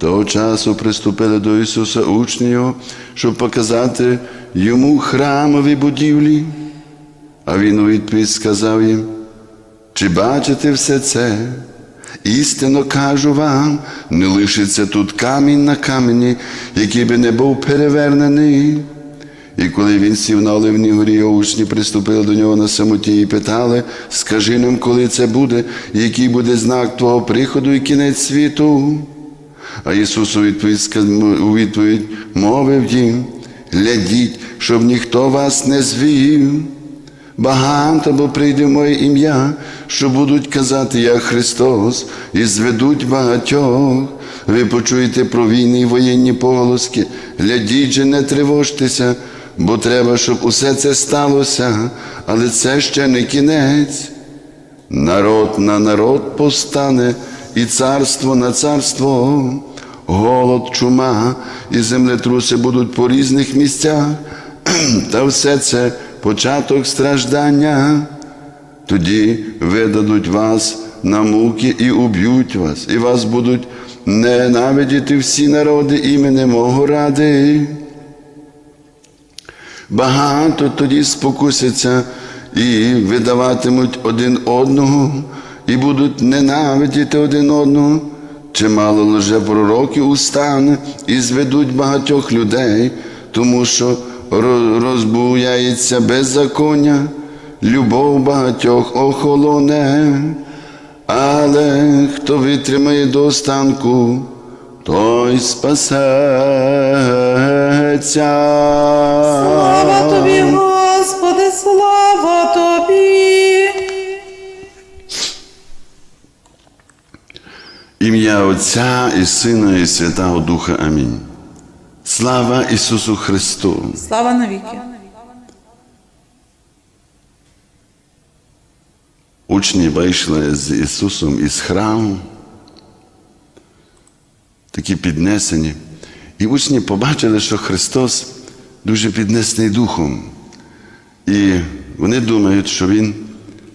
Того часу приступили до Ісуса учні Його, щоб показати йому храмові будівлі. А Він у відповідь сказав їм, чи бачите все це? Істинно кажу вам, не лишиться тут камінь на камені, який би не був перевернений. І коли він сів на Оливній горі, учні приступили до нього на самоті і питали, скажи нам, коли це буде, який буде знак твого приходу і кінець світу. А Ісус у відповідь, мовив їм, глядіть, щоб ніхто вас не звів. Багато бо прийде моє ім'я, що будуть казати, я Христос, і зведуть багатьох. Ви почуєте про війни і воєнні поголоски. Глядіть же, не тривожтеся, бо треба, щоб усе це сталося, але це ще не кінець. Народ на народ постане, і царство на царство, голод, чума і землетруси будуть по різних місцях, та все це початок страждання. Тоді видадуть вас на муки і уб'ють вас, і вас будуть ненавидіти всі народи іменем мого ради. Багато тоді спокусяться і видаватимуть один одного, і будуть ненавидіти один одного. Чимало лжепророків устане і зведуть багатьох людей, тому що ро- розбуяється беззаконня, любов багатьох охолоне, але хто витримає до останку, той спасеться. Слава тобі, Господи, слава Ім'я Отця і Сина, і Святого Духа. Амінь. Слава Ісусу Христу! Слава навіки. Учні вийшли з Ісусом із храму, такі піднесені. І учні побачили, що Христос дуже піднесений духом. І вони думають, що Він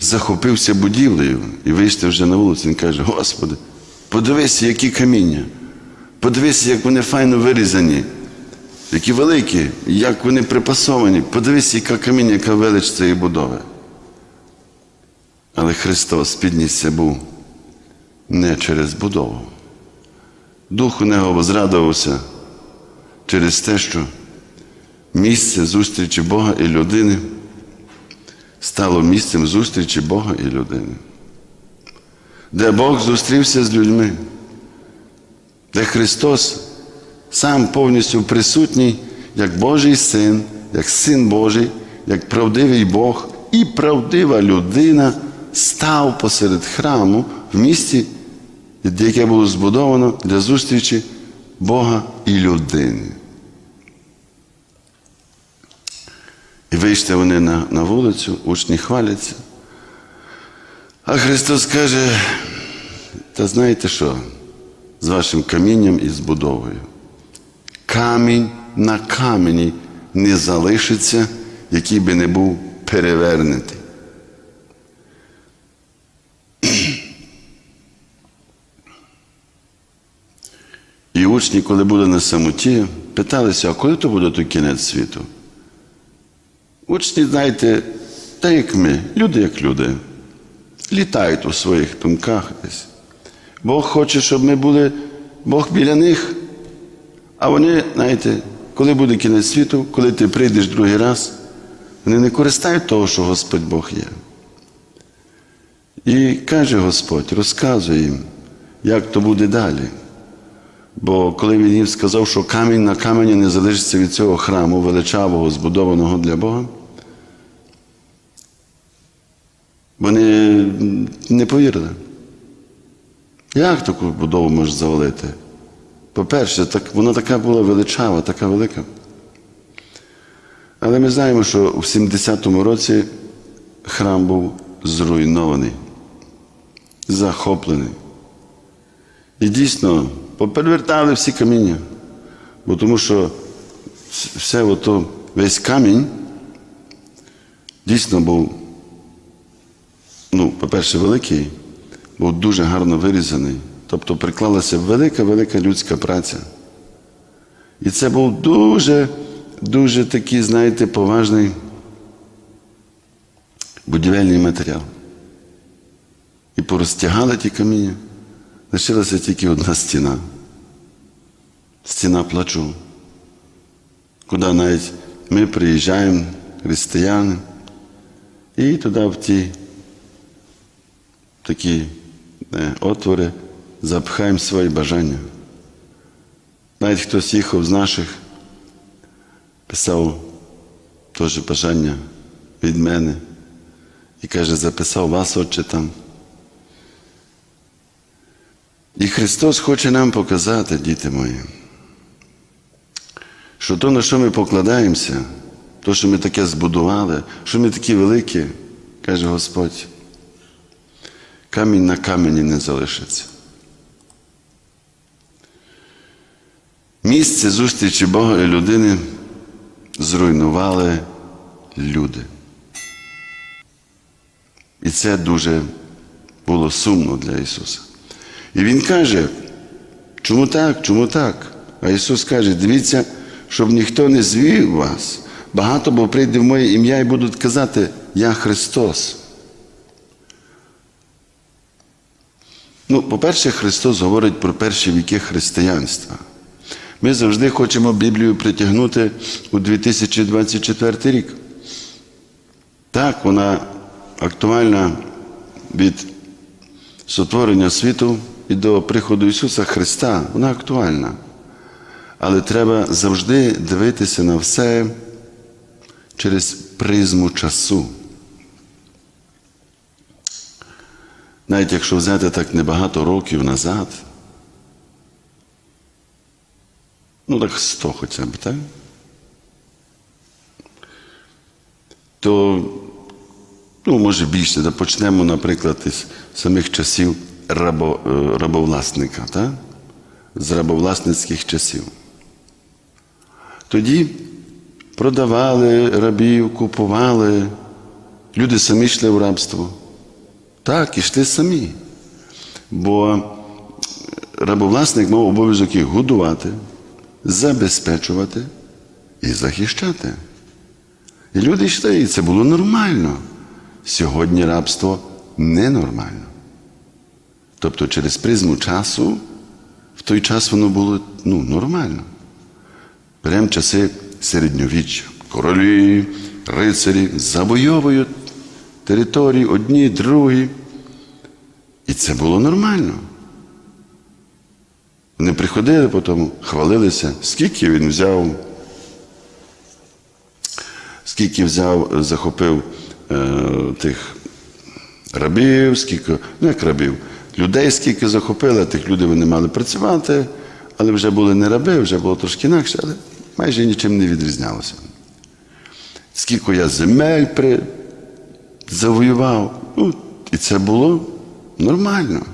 захопився будівлею і вийшли вже на вулицю. Він каже: Господи, подивися, які каміння, подивися, як вони файно вирізані, які великі, як вони припасовані. Подивись, яка каміння, яка велич цієї будови. Але Христос піднісся був не через будову. Дух у нього возрадувався через те, що місце зустрічі Бога і людини стало місцем зустрічі Бога і людини, де Бог зустрівся з людьми, де Христос сам повністю присутній як Божий син, як син Божий, як правдивий Бог і правдива людина став посеред храму в місті, яке було збудовано для зустрічі Бога і людини. І вийшли вони на, на вулицю, учні хваляться. А Христос каже, та знаєте що, з вашим камінням і збудовою. Камінь на камені не залишиться, який би не був перевернутий. І учні, коли були на самоті, питалися, а коли то буде той кінець світу? Учні, знаєте, так як ми, люди як люди, літають у своїх думках десь. Бог хоче, щоб ми були Бог біля них. А вони, знаєте, коли буде кінець світу, коли ти прийдеш другий раз, вони не користають того, що Господь Бог є. І каже Господь, розказує їм, як то буде далі. Бо коли він їм сказав, що камінь на камені не залишиться від цього храму величавого, збудованого для Бога, вони не повірили. Як таку будову можеш завалити? По-перше, так, вона така була величава, така велика. Але ми знаємо, що в 70-му році храм був зруйнований, захоплений. І дійсно поперевертали всі каміння, бо тому що все ото, весь камінь дійсно був, ну, по-перше, великий, був дуже гарно вирізаний. Тобто приклалася велика-велика людська праця. І це був дуже, дуже такий, знаєте, поважний будівельний матеріал. І порозтягали ті каміння. Лишилася тільки одна стіна. Стіна плачу. Куди навіть ми приїжджаємо, християни, і туди в ті такі е, отвори запхаємо свої бажання. Навіть хтось їхав з наших, писав теж бажання від мене і каже, записав вас, отче, там. І Христос хоче нам показати, діти мої, що то, на що ми покладаємося, то, що ми таке збудували, що ми такі великі, каже Господь, камінь на камені не залишиться. Місце зустрічі Бога і людини зруйнували люди. І це дуже було сумно для Ісуса. І Він каже, чому так, чому так? А Ісус каже, дивіться, щоб ніхто не звів вас. Багато бо прийде в моє ім'я і будуть казати, я Христос. Ну, по-перше, Христос говорить про перші віки християнства. Ми завжди хочемо Біблію притягнути у 2024 рік. Так, вона актуальна від сотворення світу і до приходу Ісуса Христа. Вона актуальна. Але треба завжди дивитися на все через призму часу. Навіть якщо взяти так небагато років назад, ну так 100 хоча б, так? То, ну, може більше, почнемо, наприклад, із самих часів рабо, е, рабовласника, так? з рабовласницьких часів. Тоді продавали рабів, купували, люди самі йшли в рабство. Так, ішли самі. Бо рабовласник мав обов'язок їх годувати, забезпечувати і захищати. І люди йшли, і це було нормально. Сьогодні рабство ненормально. Тобто через призму часу в той час воно було ну, нормально. Беремо часи середньовіччя. Королі, рицарі завойовують території одні, другі. І це було нормально. Вони приходили потім, хвалилися, скільки він взяв, скільки взяв, захопив е, тих рабів, скільки, ну як рабів, людей, скільки захопили, тих людей вони мали працювати, але вже були не раби, вже було трошки інакше, але майже нічим не відрізнялося. Скільки я земель при... завоював, ну, і це було нормально.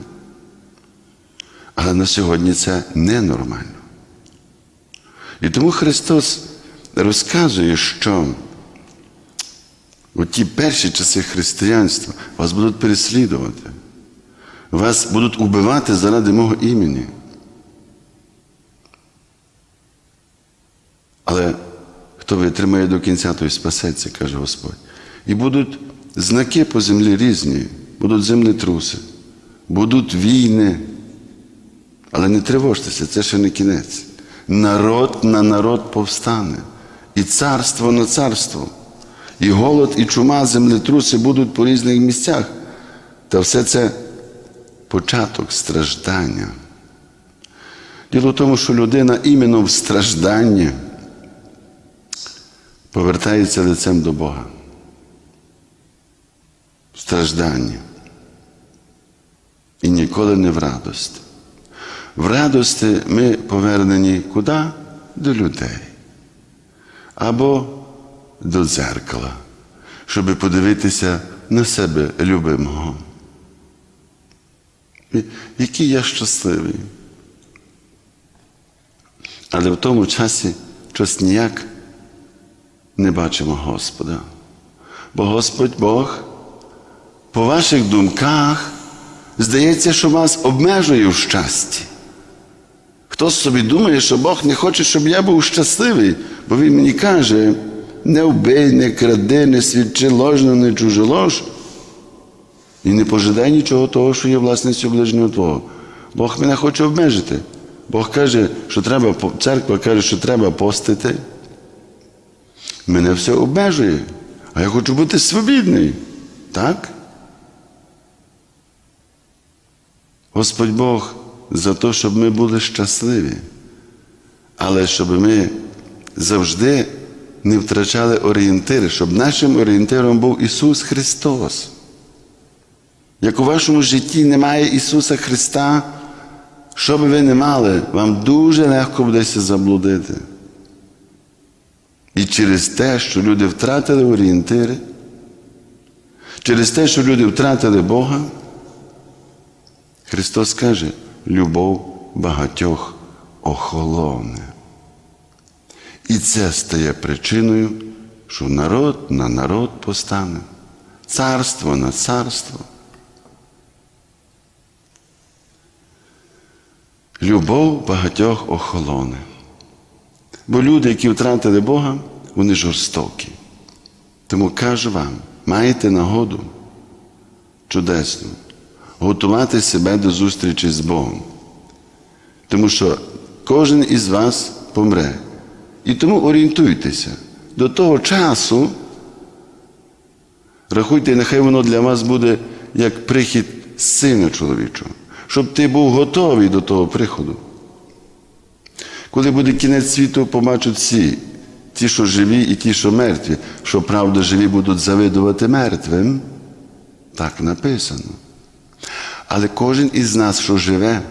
Але на сьогодні це ненормально. І тому Христос розказує, що у ті перші часи християнства вас будуть переслідувати, вас будуть убивати заради мого імені. Але хто витримає до кінця, той спасеться, каже Господь. І будуть знаки по землі різні, будуть землетруси, будуть війни. Але не тривожтеся, це ще не кінець. Народ на народ повстане, і царство на царство, і голод, і чума, землетруси будуть по різних місцях. Та все це початок страждання. Діло в тому, що людина іменно в стражданні повертається лицем до Бога. В стражданні. І ніколи не в радості. В радості ми повернені куди? До людей. Або до дзеркала, щоб подивитися на себе любимого. Який я щасливий. Але в тому часі щось ніяк не бачимо Господа. Бо Господь Бог по ваших думках здається, що вас обмежує в щасті. Хтось собі думає, що Бог не хоче, щоб я був щасливий, бо Він мені каже, не вбий, не кради, не свідчи ложно, не чужелож. І не пожидай нічого того, що є власністю ближнього Твого. Бог мене хоче обмежити. Бог каже, що треба, церква каже, що треба постити. Мене все обмежує. А я хочу бути свобідний. Так? Господь Бог за те, щоб ми були щасливі, але щоб ми завжди не втрачали орієнтири, щоб нашим орієнтиром був Ісус Христос. Як у вашому житті немає Ісуса Христа, що би ви не мали, вам дуже легко будеться заблудити. І через те, що люди втратили орієнтири, через те, що люди втратили Бога, Христос каже, любов багатьох охолоне. І це стає причиною, що народ на народ постане, царство на царство. Любов багатьох охолоне. Бо люди, які втратили Бога, вони жорстокі. Тому кажу вам, маєте нагоду чудесну готувати себе до зустрічі з Богом. Тому що кожен із вас помре. І тому орієнтуйтеся. До того часу, рахуйте, нехай воно для вас буде як прихід сина чоловічого, щоб ти був готовий до того приходу. Коли буде кінець світу, побачать всі, ті, що живі, і ті, що мертві, що правда живі будуть завидувати мертвим. Так написано. Але кожен із нас, що живе,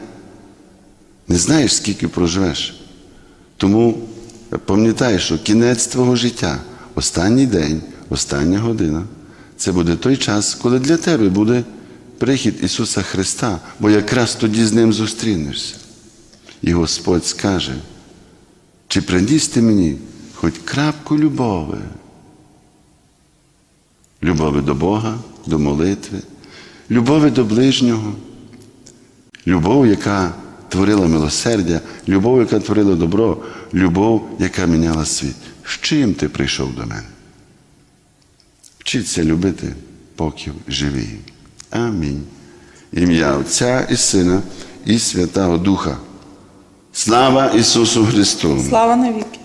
не знаєш, скільки проживеш. Тому пам'ятай, що кінець твого життя, останній день, остання година, це буде той час, коли для тебе буде прихід Ісуса Христа, бо якраз тоді з Ним зустрінешся. І Господь скаже, чи приніс ти мені хоч крапку любови? Любови до Бога, до молитви, любови до ближнього, любов, яка творила милосердя, любов, яка творила добро, любов, яка міняла світ. З чим ти прийшов до мене? Вчіться любити, поки живі. Амінь. Ім'я Отця і Сина і Святого Духа. Слава Ісусу Христу! Слава навіки.